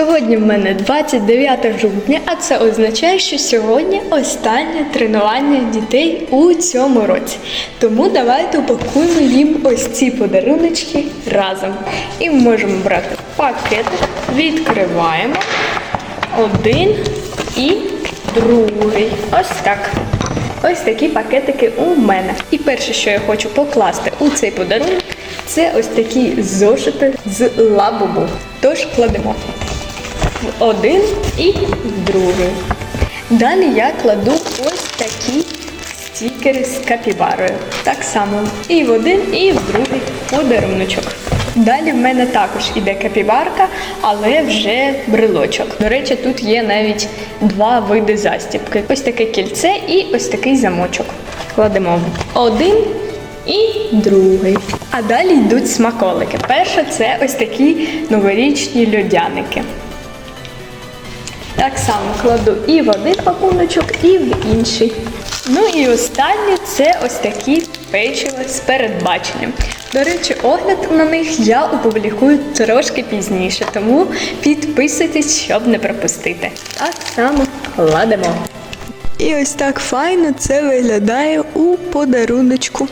Сьогодні в мене 29 жовтня, а це означає, що сьогодні останнє тренування дітей у цьому році. Тому давайте упакуємо їм ось ці подаруночки разом. І ми можемо брати пакет, відкриваємо один і другий. Ось так. Ось такі пакетики у мене. І перше, що я хочу покласти у цей подарунок, це ось такі зошити з лабубу. Тож кладемо в один і в другий. Далі я кладу ось такі стікери з капібарою. Так само і в один, і в другий подаруночок. Далі в мене також іде капібарка, але вже брелочок. До речі, тут є навіть два види застібки: ось таке кільце і ось такий замочок. Кладемо один і другий. А далі йдуть смаколики. Перше це ось такі новорічні льодяники. Так само кладу і в один пакуночок, і в інший. Ну і останнє це ось такі печиво з передбаченням. До речі, огляд на них я опублікую трошки пізніше, тому підписуйтесь, щоб не пропустити. Так само кладемо. І ось так файно це виглядає у подаруночку.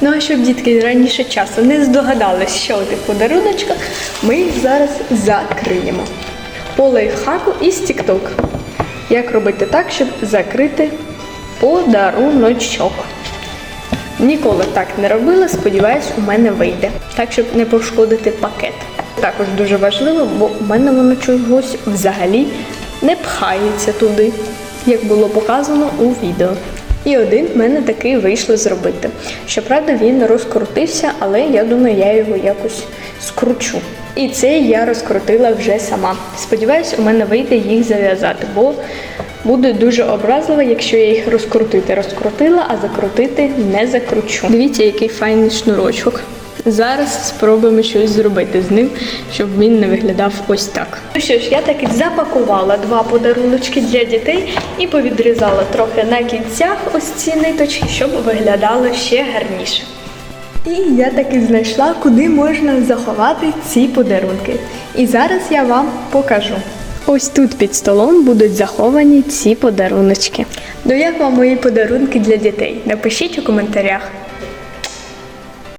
Ну а щоб дітки раніше часу не здогадались, що у тих подаруночках, ми їх зараз закриємо. По лайфхаку із TikTok. Як робити так, щоб закрити подаруночок? Ніколи так не робила, сподіваюсь, у мене вийде. Так, щоб не пошкодити пакет. Також дуже важливо, бо в мене воно чогось взагалі не пхається туди, як було показано у відео. І один в мене такий вийшло зробити. Щоправда, він розкрутився, але я думаю, я його якось скручу. І цей я розкрутила вже сама. Сподіваюсь, у мене вийде їх зав'язати, бо буде дуже образливо, якщо я їх розкрутити. Розкрутила, а закрутити не закручу. Дивіться, який файний шнурочок. Зараз спробуємо щось зробити з ним, щоб він не виглядав ось так. Ну що ж, я таки запакувала два подаруночки для дітей і повідрізала трохи на кінцях ось ці ниточки, щоб виглядало ще гарніше. І я таки знайшла, куди можна заховати ці подарунки. І зараз я вам покажу. Ось тут під столом будуть заховані ці подаруночки. Ну як вам мої подарунки для дітей? Напишіть у коментарях.